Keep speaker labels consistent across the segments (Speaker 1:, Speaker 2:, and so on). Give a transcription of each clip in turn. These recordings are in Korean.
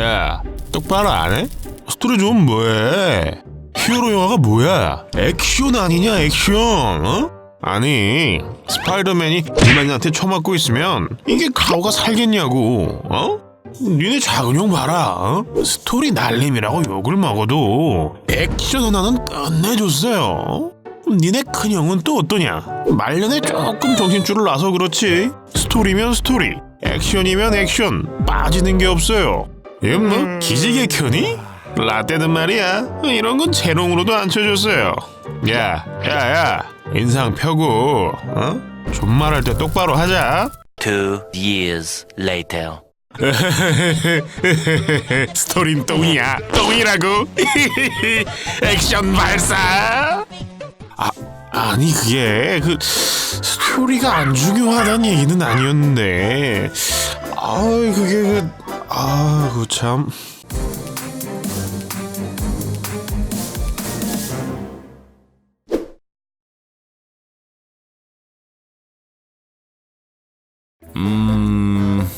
Speaker 1: 야, 똑바로 안 해? 스토리 좀 뭐해? 히어로 영화가 뭐야? 액션 아니냐, 액션, 어? 아니, 스파이더맨이 빌런한테 쳐 맞고 있으면 이게 가오가 살겠냐고, 어? 니네 작은 형 봐라, 어? 스토리 날림이라고 욕을 먹어도 액션 하나는 끝내줬어요. 니네 큰 형은 또 어떠냐? 말년에 조금 정신줄을 놔서 그렇지. 스토리면 스토리, 액션이면 액션, 빠지는 게 없어요. 이거 뭐 기지개 켜니? 라떼는 말이야. 이런 건 재롱으로도 안 쳐줬어요. 야, 야, 야, 인상 펴고, 어? 존말할 때 똑바로 하자.
Speaker 2: Two years later.
Speaker 1: 스토린 똥이야, 똥이라고. 액션 발사. 아, 아니 그게 그 스토리가 안 중요하다는 얘기는 아니었는데. 아, 그게 그, 아, 그 참. 음...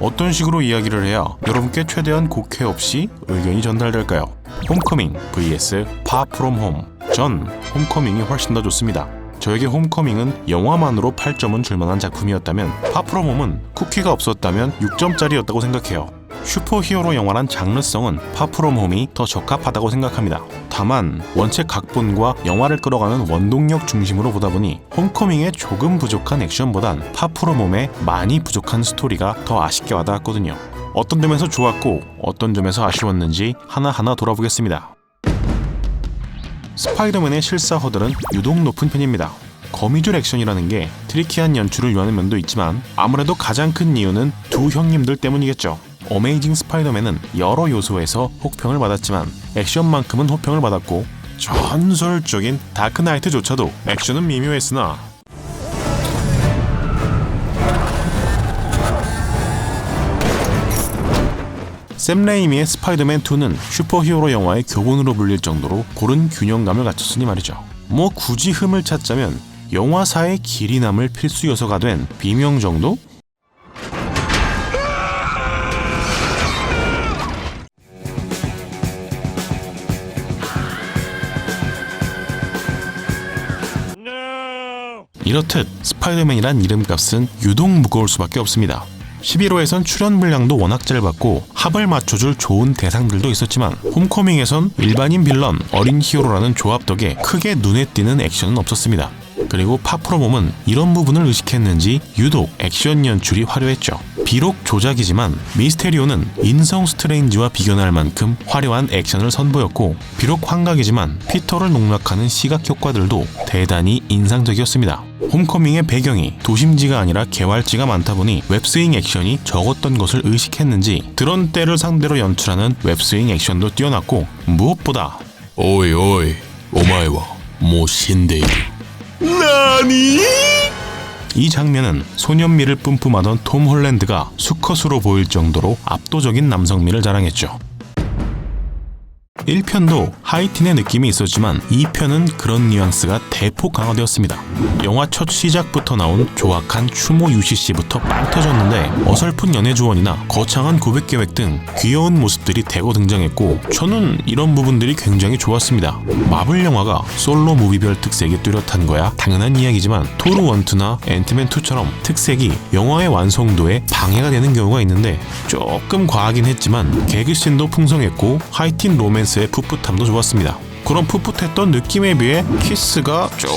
Speaker 1: 어떤 식으로 이야기를 해야 여러분께 최대한 곡해 없이 의견이 전달될까요? 홈커밍 vs 파 프롬 홈. 전 홈커밍이 훨씬 더 좋습니다. 저에게 홈커밍은 영화만으로 8점은 줄만한 작품이었다면 파 프롬 홈은 쿠키가 없었다면 6점짜리였다고 생각해요. 슈퍼히어로 영화란 장르성은 파 프롬 홈이 더 적합하다고 생각합니다. 다만 원체 각본과 영화를 끌어가는 원동력 중심으로 보다 보니 홈커밍의 조금 부족한 액션보단 파 프롬 홈의 많이 부족한 스토리가 더 아쉽게 와닿았거든요. 어떤 점에서 좋았고 어떤 점에서 아쉬웠는지 하나하나 돌아보겠습니다. 스파이더맨의 실사 허들은 유독 높은 편입니다. 거미줄 액션이라는 게 트리키한 연출을 요하는 면도 있지만 아무래도 가장 큰 이유는 두 형님들 때문이겠죠. 어메이징 스파이더맨은 여러 요소에서 혹평을 받았지만 액션만큼은 호평을 받았고 전설적인 다크나이트조차도 액션은 미묘했으나 샘 레이미의 스파이더맨 2는 슈퍼히어로 영화의 교본으로 불릴 정도로 고른 균형감을 갖췄으니 말이죠. 뭐 굳이 흠을 찾자면 영화사의 길이 남을 필수 요소가 된 비명 정도? 이렇듯 스파이더맨이란 이름값은 유독 무거울 수밖에 없습니다. 11호에선 출연 분량도 워낙 짧았고 합을 맞춰줄 좋은 대상들도 있었지만 홈커밍에선 일반인 빌런, 어린 히어로라는 조합 덕에 크게 눈에 띄는 액션은 없었습니다. 그리고 파프로몸은 이런 부분을 의식했는지 유독 액션 연출이 화려했죠. 비록 조작이지만 미스테리오는 인성 스트레인지와 비교할 만큼 화려한 액션을 선보였고 비록 환각이지만 피터를 농락하는 시각 효과들도 대단히 인상적이었습니다. 홈커밍의 배경이 도심지가 아니라 개활지가 많다 보니 웹스윙 액션이 적었던 것을 의식했는지 드론 때를 상대로 연출하는 웹스윙 액션도 뛰어났고 무엇보다 오이 오이 오마이와 모신데이 나니? 이 장면은 소년미를 뿜뿜하던 톰 홀랜드가 수컷으로 보일 정도로 압도적인 남성미를 자랑했죠. 1편도 하이틴의 느낌이 있었지만 2편은 그런 뉘앙스가 대폭 강화되었습니다. 영화 첫 시작부터 나온 조악한 추모 UCC부터 빵 터졌는데 어설픈 연애 조언이나 거창한 고백 계획 등 귀여운 모습들이 대거 등장했고 저는 이런 부분들이 굉장히 좋았습니다. 마블 영화가 솔로 무비별 특색이 뚜렷한 거야 당연한 이야기지만 토르 1, 2나 앤트맨 2처럼 특색이 영화의 완성도에 방해가 되는 경우가 있는데 조금 과하긴 했지만 개그씬도 풍성했고 하이틴 로맨스 의 풋풋함도 좋았습니다. 그런 풋풋했던 느낌에 비해 키스가 좀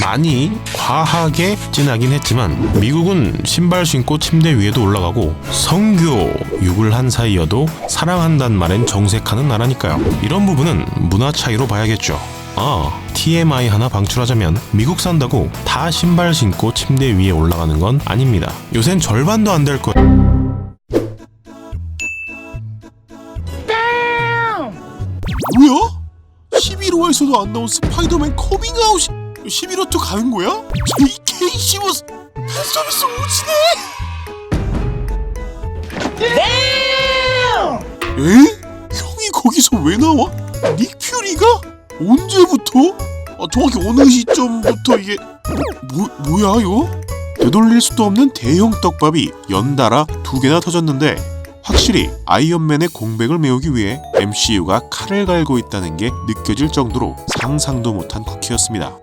Speaker 1: 많이 과하게 진하긴 했지만 미국은 신발 신고 침대 위에도 올라가고 성교 욕을 한 사이여도 사랑한단 말엔 정색하는 나라니까요. 이런 부분은 문화 차이로 봐야겠죠. 아, TMI 하나 방출하자면 미국 산다고 다 신발 신고 침대 위에 올라가는 건 아닙니다. 요샌 절반도 안 될 거. 뭐야? 11호에서도 안 나온 스파이더맨 커밍아웃이 11호 또 가는 거야? JK 시워스 팬서비스 오지네 에? 형이 거기서 왜 나와? 닉 퓨리가? 언제부터? 아, 정확히 어느 시점부터 이게 뭐, 뭐야 이거? 되돌릴 수도 없는 대형 떡밥이 연달아 두 개나 터졌는데 확실히 아이언맨의 공백을 메우기 위해 MCU가 칼을 갈고 있다는 게 느껴질 정도로 상상도 못한 쿠키였습니다.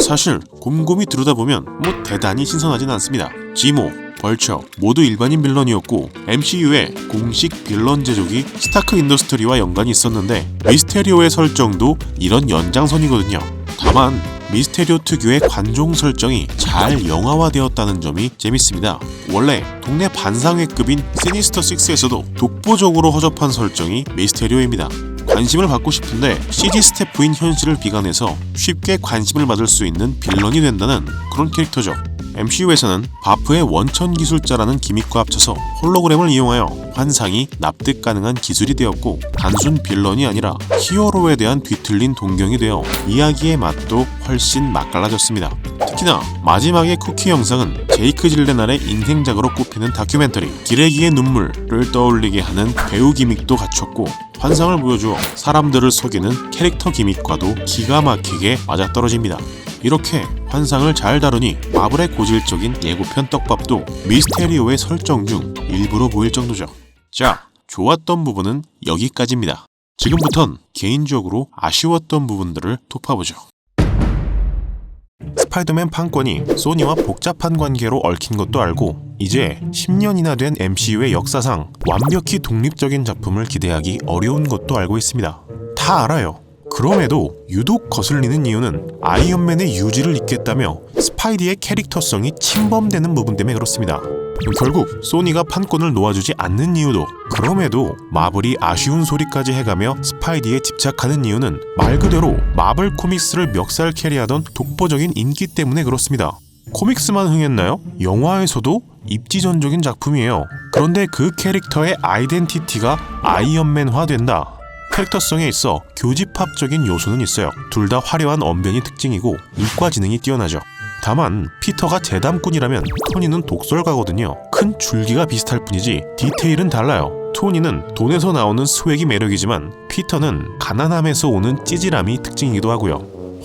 Speaker 1: 사실 곰곰이 들여다보면 뭐 대단히 신선하진 않습니다. 지모, 벌처 모두 일반인 빌런이었고 MCU의 공식 빌런 제조기 스타크 인더스트리와 연관이 있었는데 미스테리오의 설정도 이런 연장선이거든요. 다만 미스테리오 특유의 관종 설정이 잘 영화화되었다는 점이 재밌습니다. 원래 동네 반상회급인 시니스터 6에서도 독보적으로 허접한 설정이 미스테리오입니다. 관심을 받고 싶은데 CG 스태프인 현실을 비관해서 쉽게 관심을 받을 수 있는 빌런이 된다는 그런 캐릭터죠. MCU에서는 바프의 원천 기술자라는 기믹과 합쳐서 홀로그램을 이용하여 환상이 납득 가능한 기술이 되었고 단순 빌런이 아니라 히어로에 대한 뒤틀린 동경이 되어 이야기의 맛도 훨씬 맛깔나졌습니다. 특히나 마지막의 쿠키 영상은 제이크 질레날의 인생작으로 꼽히는 다큐멘터리 기레기의 눈물을 떠올리게 하는 배우 기믹도 갖췄고 환상을 보여주어 사람들을 속이는 캐릭터 기믹과도 기가 막히게 맞아떨어집니다. 이렇게 환상을 잘 다루니 마블의 고질적인 예고편 떡밥도 미스테리오의 설정 중 일부로 보일 정도죠. 자, 좋았던 부분은 여기까지입니다. 지금부턴 개인적으로 아쉬웠던 부분들을 톱파보죠. 스파이더맨 판권이 소니와 복잡한 관계로 얽힌 것도 알고 이제 10년이나 된 MCU의 역사상 완벽히 독립적인 작품을 기대하기 어려운 것도 알고 있습니다. 다 알아요. 그럼에도 유독 거슬리는 이유는 아이언맨의 유지를 잇겠다며 스파이디의 캐릭터성이 침범되는 부분 때문에 그렇습니다. 결국 소니가 판권을 놓아주지 않는 이유도 그럼에도 마블이 아쉬운 소리까지 해가며 스파이디에 집착하는 이유는 말 그대로 마블 코믹스를 멱살 캐리하던 독보적인 인기 때문에 그렇습니다. 코믹스만 흥했나요? 영화에서도 입지전적인 작품이에요. 그런데 그 캐릭터의 아이덴티티가 아이언맨화 된다. 캐릭터성에 있어 교집합적인 요소는 있어요. 둘 다 화려한 언변이 특징이고 이과 지능이 뛰어나죠. 다만 피터가 재담꾼이라면 토니는 독설가거든요. 큰 줄기가 비슷할 뿐이지 디테일은 달라요. 토니는 돈에서 나오는 스웩이 매력이지만 피터는 가난함에서 오는 찌질함이 특징이기도 하고요.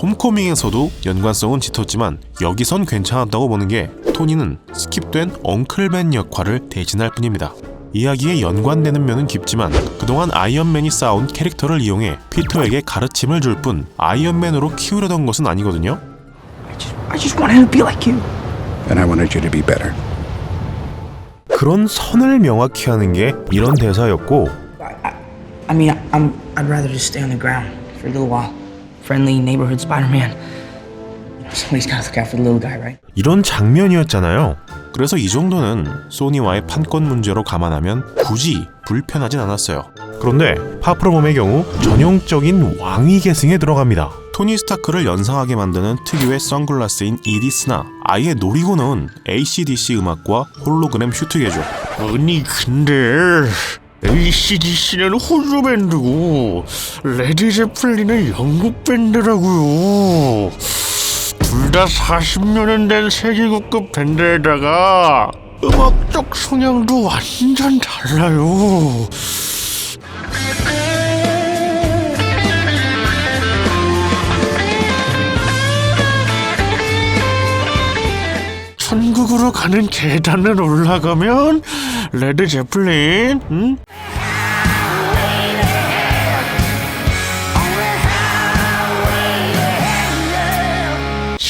Speaker 1: 홈커밍에서도 연관성은 짙었지만 여기선 괜찮았다고 보는 게 토니는 스킵된 엉클벤 역할을 대신할 뿐입니다. 이야기에 연관되는 면은 깊지만 그동안 아이언맨이 쌓아온 캐릭터를 이용해 피터에게 가르침을 줄 뿐 아이언맨으로 키우려던 것은 아니거든요.
Speaker 3: I just, I just wanted to be like you.
Speaker 4: and I wanted you to be better.
Speaker 1: 그런 선을 명확히 하는 게 이런 대사였고
Speaker 3: I, mean, I'm, I'd rather just stay on the ground for a little while. Friendly neighborhood Spider-Man. Somebody's gotta look out for the little guy, right?
Speaker 1: 이런 장면이었잖아요. 그래서 이 정도는 소니와의 판권 문제로 감안하면 굳이 불편하진 않았어요. 그런데 파프로mom의 경우 전형적인 왕위 계승에 들어갑니다. 토니 스타크를 연상하게 만드는 특유의 선글라스인 이디스나 아예 노리고 넣은 ACDC 음악과 홀로그램 슈트계죠.
Speaker 5: 아니 근데 ACDC는 호주 밴드고 레드 제플린은 영국 밴드라고요. 둘다 40년은 된 세계국급 밴드에다가 음악적 성향도 완전 달라요. 천국으로 가는 계단을 올라가면 레드 제플린, 응?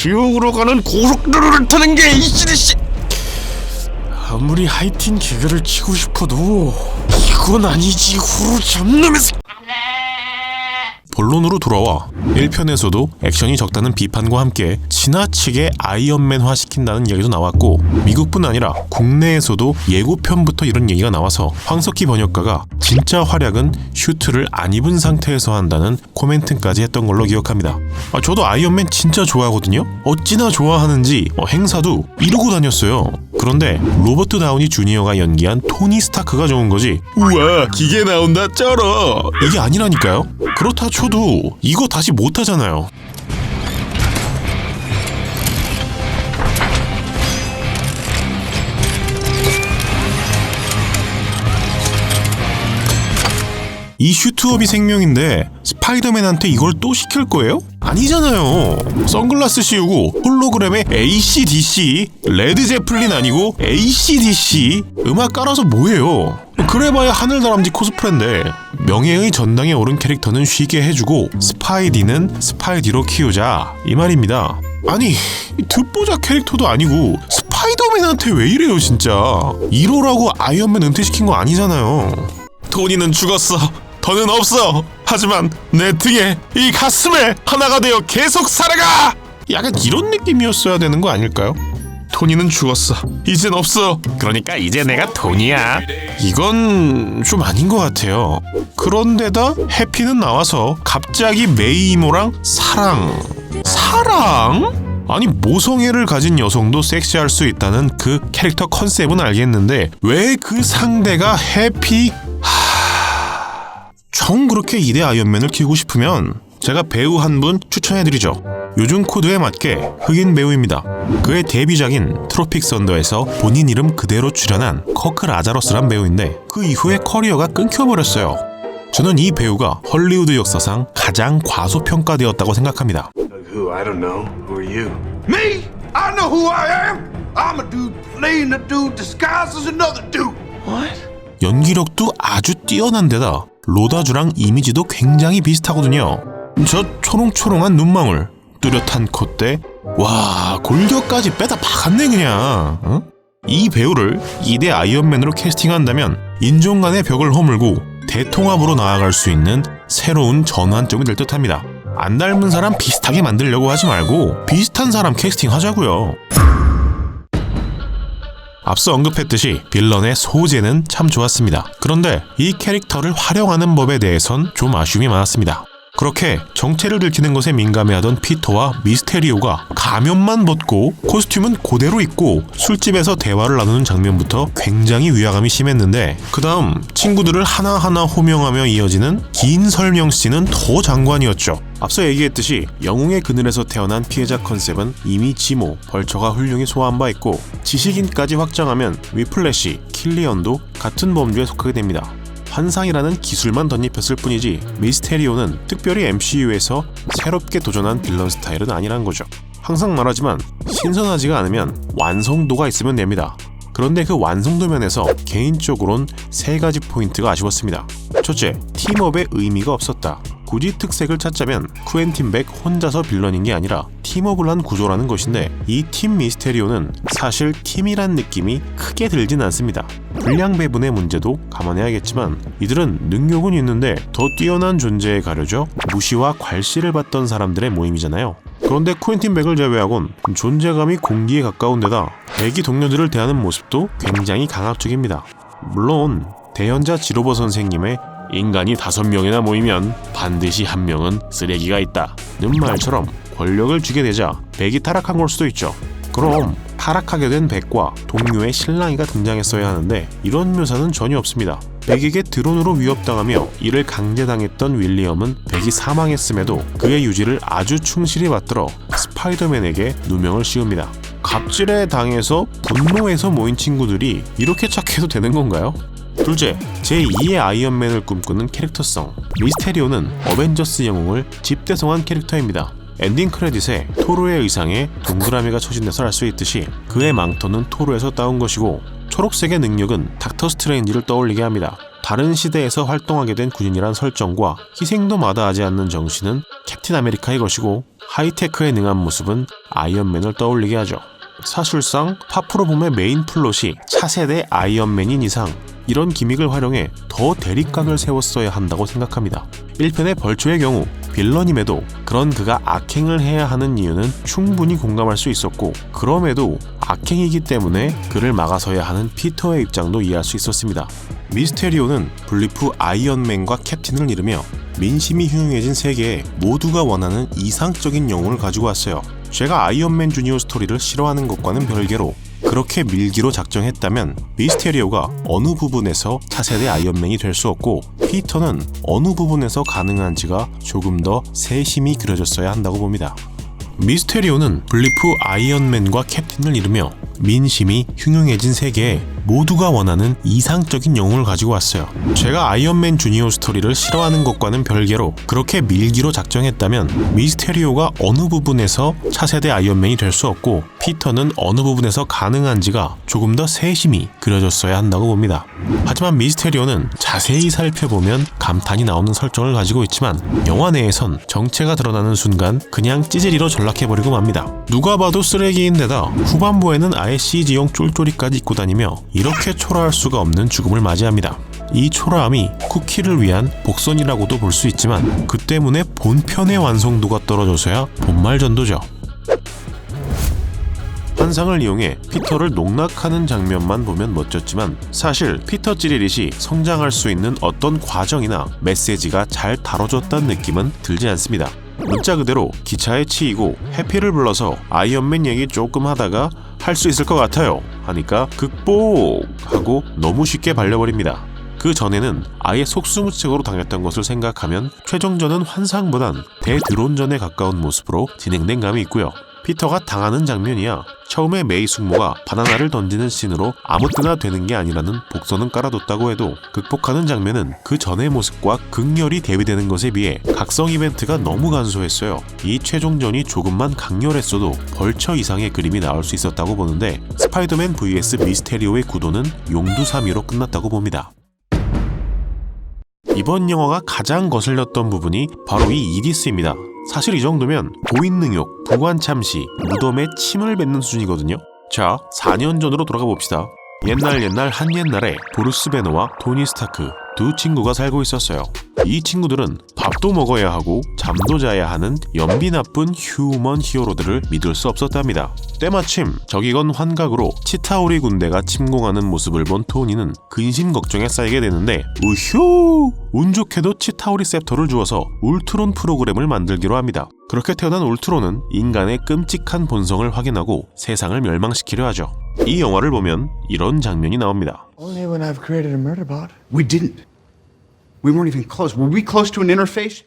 Speaker 5: 지옥으로 가는 고속도로를 타는 게 ACDC! 아무리 하이틴 기계를 치고 싶어도 이건 아니지 후루 잡놈에서
Speaker 1: 본론으로 돌아와 1편에서도 액션이 적다는 비판과 함께 지나치게 아이언맨화 시킨다는 이야기도 나왔고 미국뿐 아니라 국내에서도 예고편부터 이런 얘기가 나와서 황석희 번역가가 진짜 활약은 슈트를 안 입은 상태에서 한다는 코멘트까지 했던 걸로 기억합니다. 아, 저도 아이언맨 진짜 좋아하거든요. 어찌나 좋아하는지 어, 행사도 이루고 다녔어요. 그런데 로버트 다우니 주니어가 연기한 토니 스타크가 좋은 거지. 우와 기계 나온다 쩔어. 이게 아니라니까요. 그렇다 쳐도 이거 다시 못 하잖아요. 이 슈트업이 생명인데 스파이더맨한테 이걸 또 시킬 거예요? 아니잖아요. 선글라스 씌우고 홀로그램에 ACDC, 레드 제플린 아니고 ACDC 음악 깔아서 뭐해요? 그래봐야 하늘다람쥐 코스프레인데 명예의 전당에 오른 캐릭터는 쉬게 해주고 스파이디는 스파이디로 키우자 이 말입니다. 아니 이 듣보잡 캐릭터도 아니고 스파이더맨한테 왜 이래요 진짜 1호라고 아이언맨 은퇴시킨 거 아니잖아요 토니는 죽었어 더는 없어. 하지만 내 등에 이 가슴에 하나가 되어 계속 살아가! 약간 이런 느낌이었어야 되는 거 아닐까요? 토니는 죽었어. 이젠 없어. 그러니까 이제 내가 토니야. 이건 좀 아닌 것 같아요. 그런데다 해피는 나와서 갑자기 메이 이모랑 사랑. 사랑? 아니 모성애를 가진 여성도 섹시할 수 있다는 그 캐릭터 컨셉은 알겠는데 왜 그 상대가 해피 정 그렇게 이대 아이언맨을 키우고 싶으면 제가 배우 한 분 추천해드리죠. 요즘 코드에 맞게 흑인 배우입니다. 그의 데뷔작인 트로픽 선더에서 본인 이름 그대로 출연한 커크 라자로스란 배우인데 그 이후에 커리어가 끊겨버렸어요. 저는 이 배우가 헐리우드 역사상 가장 과소평가되었다고 생각합니다.
Speaker 6: Who? I don't know. Who are you?
Speaker 7: Me? I know who I am. I'm a dude playing a dude disguised as another dude.
Speaker 1: 연기력도 아주 뛰어난 데다 로다주랑 이미지도 굉장히 비슷하거든요. 저 초롱초롱한 눈망울, 뚜렷한 콧대, 와 골격까지 빼다 박았네 그냥. 어? 이 배우를 2대 아이언맨으로 캐스팅한다면 인종 간의 벽을 허물고 대통합으로 나아갈 수 있는 새로운 전환점이 될 듯합니다. 안 닮은 사람 비슷하게 만들려고 하지 말고 비슷한 사람 캐스팅 하자고요. 앞서 언급했듯이 빌런의 소재는 참 좋았습니다. 그런데 이 캐릭터를 활용하는 법에 대해선 좀 아쉬움이 많았습니다. 그렇게 정체를 들키는 것에 민감해하던 피터와 미스테리오가 가면만 벗고 코스튬은 그대로 입고 술집에서 대화를 나누는 장면부터 굉장히 위화감이 심했는데 그 다음 친구들을 하나하나 호명하며 이어지는 긴 설명씬은 더 장관이었죠. 앞서 얘기했듯이 영웅의 그늘에서 태어난 피해자 컨셉은 이미 지모, 벌처가 훌륭히 소화한 바 있고 지식인까지 확장하면 위플래시, 킬리언도 같은 범주에 속하게 됩니다. 환상이라는 기술만 덧입혔을 뿐이지 미스테리오는 특별히 MCU에서 새롭게 도전한 빌런 스타일은 아니란 거죠. 항상 말하지만 신선하지가 않으면 완성도가 있으면 됩니다. 그런데 그 완성도 면에서 개인적으론 세 가지 포인트가 아쉬웠습니다. 첫째, 팀업의 의미가 없었다. 굳이 특색을 찾자면 쿠엔틴 백 혼자서 빌런인 게 아니라 팀업을 한 구조라는 것인데 이 팀 미스테리오는 사실 팀이란 느낌이 크게 들진 않습니다. 분량 배분의 문제도 감안해야겠지만 이들은 능력은 있는데 더 뛰어난 존재에 가려져 무시와 괄시를 받던 사람들의 모임이잖아요. 그런데 쿠엔틴 백을 제외하곤 존재감이 공기에 가까운 데다 백이 동료들을 대하는 모습도 굉장히 강압적입니다. 물론 대현자 지로버 선생님의 인간이 다섯 명이나 모이면 반드시 한 명은 쓰레기가 있다. 는 말처럼 권력을 쥐게 되자 백이 타락한 걸 수도 있죠. 그럼 타락하게 된 백과 동료의 신랑이가 등장했어야 하는데 이런 묘사는 전혀 없습니다. 백에게 드론으로 위협당하며 이를 강제당했던 윌리엄은 백이 사망했음에도 그의 유지를 아주 충실히 받들어 스파이더맨에게 누명을 씌웁니다. 갑질에 당해서 분노해서 모인 친구들이 이렇게 착해도 되는 건가요? 둘째, 제2의 아이언맨을 꿈꾸는 캐릭터성. 미스테리오는 어벤져스 영웅을 집대성한 캐릭터입니다. 엔딩 크레딧에 토르의 의상에 동그라미가 쳐진 데서 알 수 있듯이 그의 망토는 토르에서 따온 것이고 초록색의 능력은 닥터 스트레인지를 떠올리게 합니다. 다른 시대에서 활동하게 된 군인이란 설정과 희생도 마다하지 않는 정신은 캡틴 아메리카의 것이고 하이테크에 능한 모습은 아이언맨을 떠올리게 하죠. 사실상 파프로 봄의 메인 플롯이 차세대 아이언맨인 이상 이런 기믹을 활용해 더 대립각을 세웠어야 한다고 생각합니다. 1편의 벌초의 경우 빌런임에도 그런 그가 악행을 해야 하는 이유는 충분히 공감할 수 있었고 그럼에도 악행이기 때문에 그를 막아서야 하는 피터의 입장도 이해할 수 있었습니다. 미스테리오는 분리프 아이언맨과 캡틴을 이루며 민심이 흉흉해진 세계에 모두가 원하는 이상적인 영웅을 가지고 왔어요. 제가 아이언맨 주니어 스토리를 싫어하는 것과는 별개로 그렇게 밀기로 작정했다면 미스테리오가 어느 부분에서 차세대 아이언맨이 될 수 없고 피터는 어느 부분에서 가능한지가 조금 더 세심히 그려졌어야 한다고 봅니다. 미스테리오는 블리프 아이언맨과 캡틴을 이루며 민심이 흉흉해진 세계에 모두가 원하는 이상적인 영웅을 가지고 왔어요. 제가 아이언맨 주니어 스토리를 싫어하는 것과는 별개로 그렇게 밀기로 작정했다면 미스테리오가 어느 부분에서 차세대 아이언맨이 될 수 없고 피터는 어느 부분에서 가능한지가 조금 더 세심히 그려졌어야 한다고 봅니다. 하지만 미스테리오는 자세히 살펴보면 감탄이 나오는 설정을 가지고 있지만 영화 내에선 정체가 드러나는 순간 그냥 찌질이로 전락해버리고 맙니다. 누가 봐도 쓰레기인데다 후반부에는 아예 CG용 쫄쫄이까지 입고 다니며 이렇게 초라할 수가 없는 죽음을 맞이합니다. 이 초라함이 쿠키를 위한 복선이라고도 볼 수 있지만 그 때문에 본편의 완성도가 떨어져서야 본말전도죠. 환상을 이용해 피터를 농락하는 장면만 보면 멋졌지만 사실 피터 찌리릿이 성장할 수 있는 어떤 과정이나 메시지가 잘 다뤄졌다는 느낌은 들지 않습니다. 문자 그대로 기차에 치이고 해피를 불러서 아이언맨 얘기 조금 하다가 할수 있을 것 같아요 하니까 극복 하고 너무 쉽게 발려버립니다. 그 전에는 아예 속수무책으로 당했던 것을 생각하면 최종전은 환상보단 대드론전에 가까운 모습으로 진행된 감이 있고요. 피터가 당하는 장면이야 처음에 메이 숙모가 바나나를 던지는 씬으로 아무 때나 되는 게 아니라는 복선은 깔아뒀다고 해도 극복하는 장면은 그 전의 모습과 극렬히 대비되는 것에 비해 각성 이벤트가 너무 간소했어요. 이 최종전이 조금만 강렬했어도 벌처 이상의 그림이 나올 수 있었다고 보는데 스파이더맨 vs 미스테리오의 구도는 용두사미로 끝났다고 봅니다. 이번 영화가 가장 거슬렸던 부분이 바로 이 이디스입니다. 사실 이 정도면 고인능욕, 부관 참시, 무덤에 침을 뱉는 수준이거든요. 자, 4년 전으로 돌아가 봅시다. 옛날 옛날 한 옛날에 브루스 베너와 토니 스타크 두 친구가 살고 있었어요. 이 친구들은 밥도 먹어야 하고 잠도 자야 하는 연비 나쁜 휴먼 히어로들을 믿을 수 없었답니다. 때마침 적이건 환각으로 치타오리 군대가 침공하는 모습을 본 토니는 근심 걱정에 쌓이게 되는데 우효! 운 좋게도 치타오리 셉터를 주어서 울트론 프로그램을 만들기로 합니다. 그렇게 태어난 울트론은 인간의 끔찍한 본성을 확인하고 세상을 멸망시키려 하죠. 이 영화를 보면 이런 장면이 나옵니다.
Speaker 8: Only when I've created a murder bot.
Speaker 4: We didn't. We weren't even close. Were we close to an interface?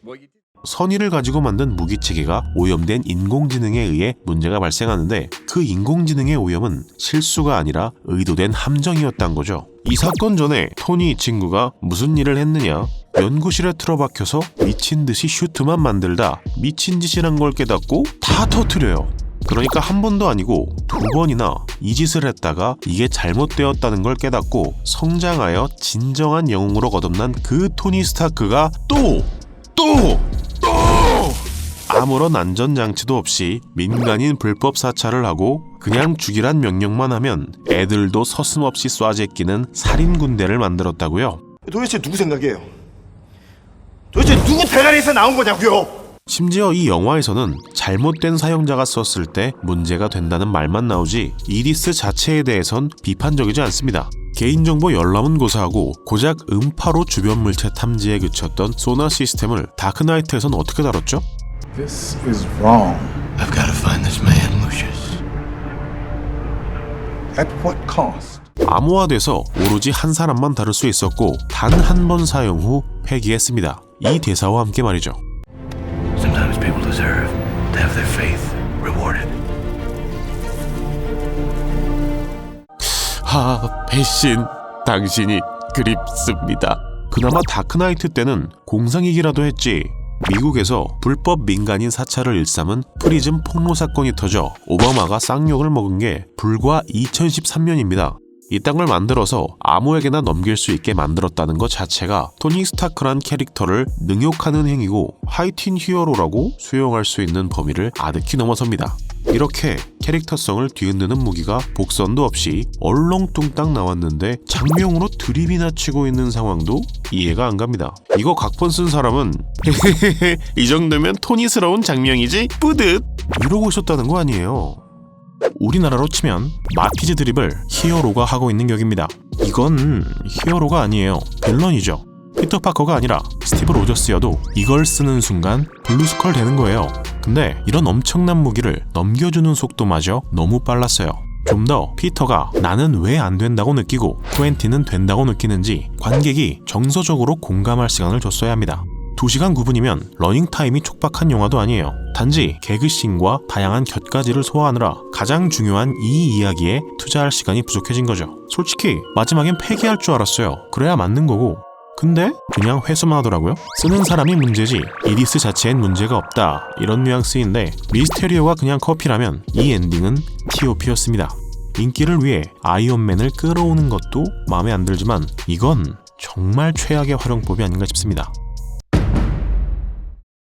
Speaker 1: 선의를 가지고 만든 무기체계가 오염된 인공지능에 의해 문제가 발생하는데 그 인공지능의 오염은 실수가 아니라 의도된 함정이었단 거죠. 이 사건 전에 토니 이 친구가 무슨 일을 했느냐? 연구실에 틀어박혀서 미친 듯이 슈트만 만들다 미친 짓이란 걸 깨닫고 다 터트려요. 그러니까 한 번도 아니고 두 번이나 이 짓을 했다가 이게 잘못되었다는 걸 깨닫고 성장하여 진정한 영웅으로 거듭난 그 토니 스타크가 또! 또! 또! 아무런 안전장치도 없이 민간인 불법 사찰을 하고 그냥 죽이란 명령만 하면 애들도 서슴없이 쏴제끼는 살인 군대를 만들었다고요.
Speaker 8: 도대체 누구 생각이에요? 도대체 누구 대가리에서 나온 거냐고요?
Speaker 1: 심지어 이 영화에서는 잘못된 사용자가 썼을 때 문제가 된다는 말만 나오지 이디스 자체에 대해선 비판적이지 않습니다. 개인정보 열람은 고사하고 고작 음파로 주변 물체 탐지에 그쳤던 소나 시스템을 다크나이트에선 어떻게 다뤘죠?
Speaker 9: This is wrong.
Speaker 6: I've got to find this man, Lucius.
Speaker 9: At what cost?
Speaker 1: 암호화돼서 오로지 한 사람만 다룰 수 있었고 단 한 번 사용 후 폐기했습니다. 이 대사와 함께 말이죠.
Speaker 6: Deserve to have their faith rewarded.
Speaker 1: 하 배신 당신이 그립습니다. 그나마 다크나이트 때는 공상이기라도 했지. 미국에서 불법 민간인 사찰을 일삼은 프리즘 폭로 사건이 터져 오바마가 쌍욕을 먹은 게 불과 2013년입니다. 이딴 걸 만들어서 아무에게나 넘길 수 있게 만들었다는 것 자체가 토니 스타크란 캐릭터를 능욕하는 행위고 하이틴 히어로라고 수용할 수 있는 범위를 아득히 넘어섭니다. 이렇게 캐릭터성을 뒤흔드는 무기가 복선도 없이 얼렁뚱땅 나왔는데 장명으로 드립이나 치고 있는 상황도 이해가 안 갑니다. 이거 각본 쓴 사람은 이 정도면 토니스러운 장명이지 뿌듯 이러고 있었다는 거 아니에요. 우리나라로 치면 마티즈 드립을 히어로가 하고 있는 격입니다. 이건 히어로가 아니에요. 빌런이죠. 피터 파커가 아니라 스티브 로저스여도 이걸 쓰는 순간 블루스컬 되는 거예요. 근데 이런 엄청난 무기를 넘겨주는 속도마저 너무 빨랐어요. 좀 더 피터가 나는 왜 안 된다고 느끼고 트웬티는 된다고 느끼는지 관객이 정서적으로 공감할 시간을 줬어야 합니다. 2시간 9분이면 러닝타임이 촉박한 영화도 아니에요. 단지 개그씬과 다양한 곁가지를 소화하느라 가장 중요한 이 이야기에 투자할 시간이 부족해진 거죠. 솔직히 마지막엔 폐기할 줄 알았어요. 그래야 맞는 거고. 근데 그냥 회수만 하더라고요. 쓰는 사람이 문제지 이디스 자체엔 문제가 없다 이런 뉘앙스인데 미스테리오가 그냥 커피라면 이 엔딩은 TOP였습니다. 인기를 위해 아이언맨을 끌어오는 것도 마음에 안 들지만 이건 정말 최악의 활용법이 아닌가 싶습니다.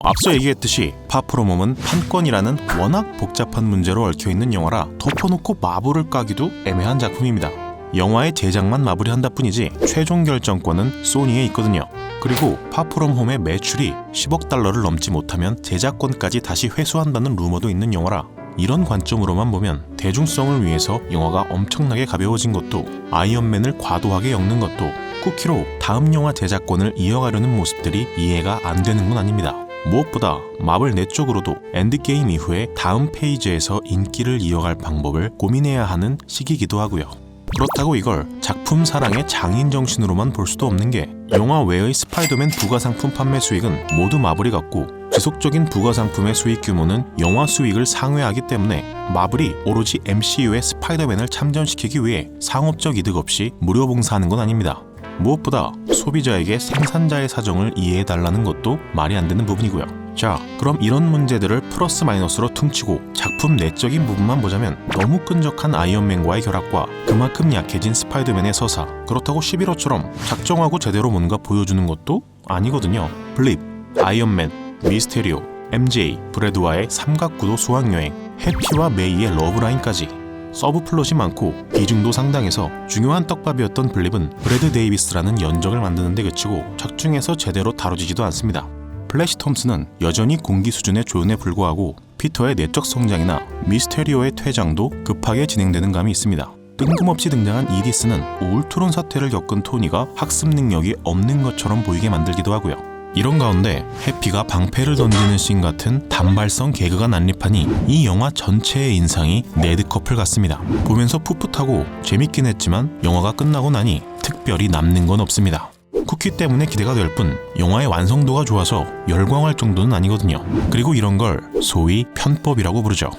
Speaker 1: 앞서 얘기했듯이 파프로몸은 판권이라는 워낙 복잡한 문제로 얽혀있는 영화라 덮어놓고 마블을 까기도 애매한 작품입니다. 영화의 제작만 마블이 한다 뿐이지 최종 결정권은 소니에 있거든요. 그리고 파프롬 홈의 매출이 10억 달러를 넘지 못하면 제작권까지 다시 회수한다는 루머도 있는 영화라 이런 관점으로만 보면 대중성을 위해서 영화가 엄청나게 가벼워진 것도 아이언맨을 과도하게 엮는 것도 쿠키로 다음 영화 제작권을 이어가려는 모습들이 이해가 안 되는 건 아닙니다. 무엇보다 마블 내적으로도 엔드게임 이후에 다음 페이지에서 인기를 이어갈 방법을 고민해야 하는 시기이기도 하고요. 그렇다고 이걸 작품 사랑의 장인 정신으로만 볼 수도 없는 게 영화 외의 스파이더맨 부가 상품 판매 수익은 모두 마블이 갖고 지속적인 부가 상품의 수익 규모는 영화 수익을 상회하기 때문에 마블이 오로지 MCU의 스파이더맨을 참전시키기 위해 상업적 이득 없이 무료 봉사하는 건 아닙니다. 무엇보다 소비자에게 생산자의 사정을 이해해달라는 것도 말이 안 되는 부분이고요. 자, 그럼 이런 문제들을 플러스 마이너스로 퉁치고 작품 내적인 부분만 보자면 너무 끈적한 아이언맨과의 결합과 그만큼 약해진 스파이더맨의 서사 그렇다고 11호처럼 작정하고 제대로 뭔가 보여주는 것도 아니거든요. 블립, 아이언맨, 미스테리오, MJ, 브래드와의 삼각구도 수학여행, 해피와 메이의 러브라인까지 서브 플롯이 많고 비중도 상당해서 중요한 떡밥이었던 블립은 브래드 데이비스라는 연적을 만드는 데 그치고 작중에서 제대로 다뤄지지도 않습니다. 플래시 톰슨은 여전히 공기 수준의 조연에 불과하고 피터의 내적 성장이나 미스테리오의 퇴장도 급하게 진행되는 감이 있습니다. 뜬금없이 등장한 이디스는 우울투론 사태를 겪은 토니가 학습 능력이 없는 것처럼 보이게 만들기도 하고요. 이런 가운데 해피가 방패를 던지는 씬 같은 단발성 개그가 난립하니 이 영화 전체의 인상이 네드 커플 같습니다. 보면서 풋풋하고 재밌긴 했지만 영화가 끝나고 나니 특별히 남는 건 없습니다. 쿠키 때문에 기대가 될 뿐 영화의 완성도가 좋아서 열광할 정도는 아니거든요. 그리고 이런 걸 소위 편법이라고 부르죠.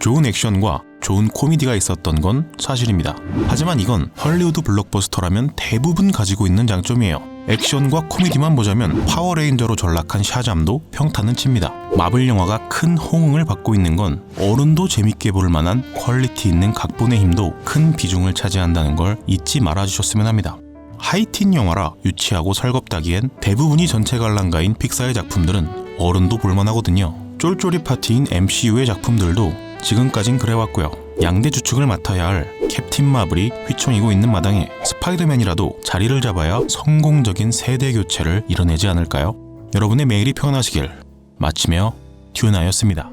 Speaker 1: 좋은 액션과 좋은 코미디가 있었던 건 사실입니다. 하지만 이건 헐리우드 블록버스터라면 대부분 가지고 있는 장점이에요. 액션과 코미디만 보자면 파워레인저로 전락한 샤잠도 평타는 칩니다. 마블 영화가 큰 호응을 받고 있는 건 어른도 재밌게 볼 만한 퀄리티 있는 각본의 힘도 큰 비중을 차지한다는 걸 잊지 말아주셨으면 합니다. 하이틴 영화라 유치하고 설겁다기엔 대부분이 전체 관람가인 픽사의 작품들은 어른도 볼만하거든요. 쫄쫄이 파티인 MCU의 작품들도 지금까진 그래왔고요. 양대 주축을 맡아야 할 캡틴 마블이 휘청이고 있는 마당에 스파이더맨이라도 자리를 잡아야 성공적인 세대 교체를 이뤄내지 않을까요? 여러분의 매일이 평안하시길 마치며 듀나였습니다.